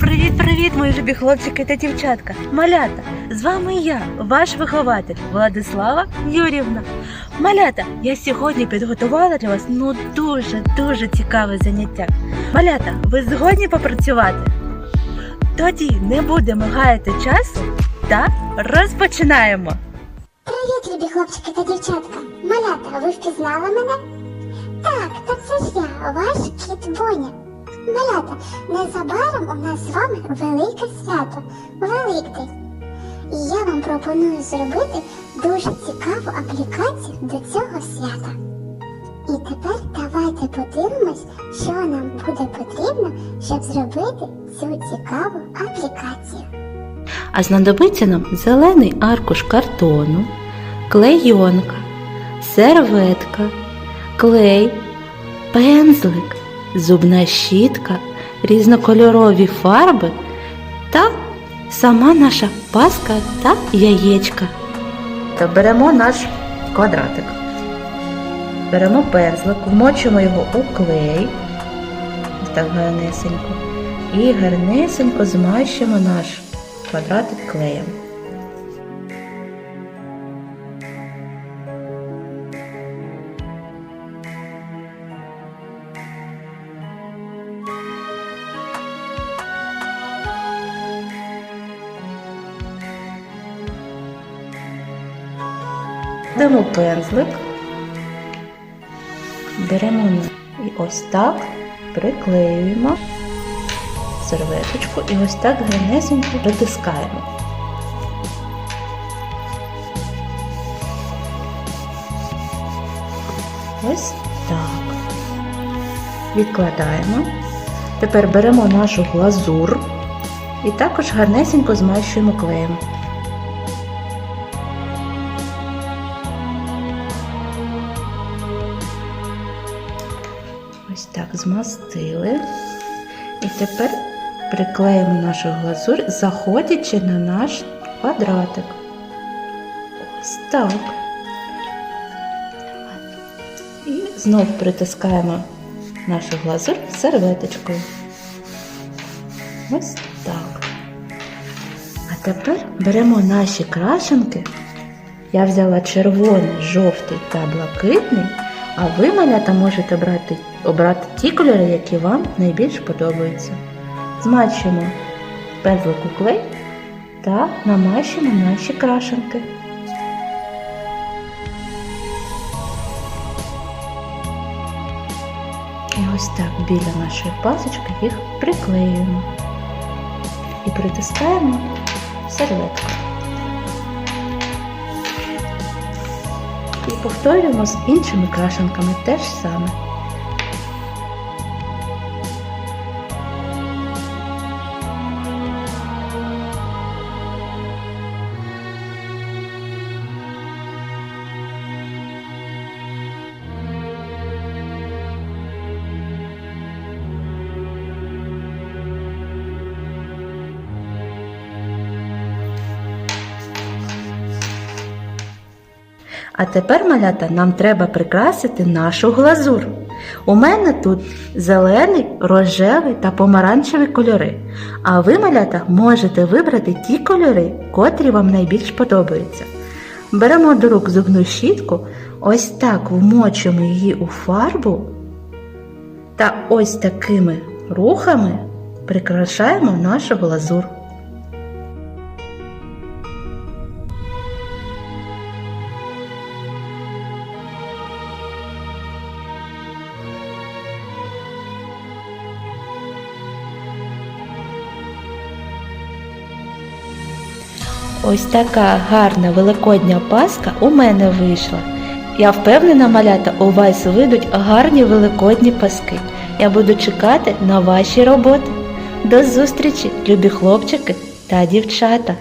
Привіт-привіт, мої любі хлопчики та дівчатка. Малята, з вами я, ваш вихователь Владислава Юрівна. Малята, я сьогодні підготувала для вас ну дуже дуже цікаве заняття. Малята, ви згодні попрацювати? Тоді не будемо гаяти часу та розпочинаємо. Привіт, любі хлопчики та дівчатка. Малята, ви впізнали мене? Так, так це ж я, ваш кіт Боня. Малята, незабаром у нас з вами велике свято, Великдень. І я вам пропоную зробити дуже цікаву аплікацію до цього свята. І тепер давайте подивимось, що нам буде потрібно, щоб зробити цю цікаву аплікацію. А знадобиться нам зелений аркуш картону, клейонка, серветка, клей, пензлик, зубна щітка, різнокольорові фарби та сама наша паска та яєчка. Та беремо наш квадратик. Беремо пензлик, вмочимо його у клей. Так гарнесенько. І гарнесенько змащимо наш квадратик клеєм. Беремо пензлик, беремо і ось так приклеюємо серветочку і ось так гарнесенько притискаємо. Ось так. Відкладаємо. Тепер беремо нашу глазур і також гарнесенько змащуємо клеєм. Так змастили. І тепер приклеїмо нашу глазурь, заходячи на наш квадратик. Ось так. І знов притискаємо нашу глазурь серветочкою. Ось так. А тепер беремо наші крашенки. Я взяла червоний, жовтий та блакитний, а ви, малята, можете брати, обрати ті кольори, які вам найбільш подобаються. Змачуємо пензлик у клей та намащуємо наші крашенки. І ось так біля нашої пасочки їх приклеюємо і притискаємо серветку. І повторюємо з іншими крашенками те ж саме. А тепер, малята, нам треба прикрасити нашу глазур. У мене тут зелений, рожевий та помаранчевий кольори. А ви, малята, можете вибрати ті кольори, котрі вам найбільш подобаються. Беремо до рук зубну щітку, ось так вмочуємо її у фарбу та ось такими рухами прикрашаємо нашу глазур. Ось така гарна великодня паска у мене вийшла. Я впевнена, малята, у вас вийдуть гарні великодні паски. Я буду чекати на ваші роботи. До зустрічі, любі хлопчики та дівчата!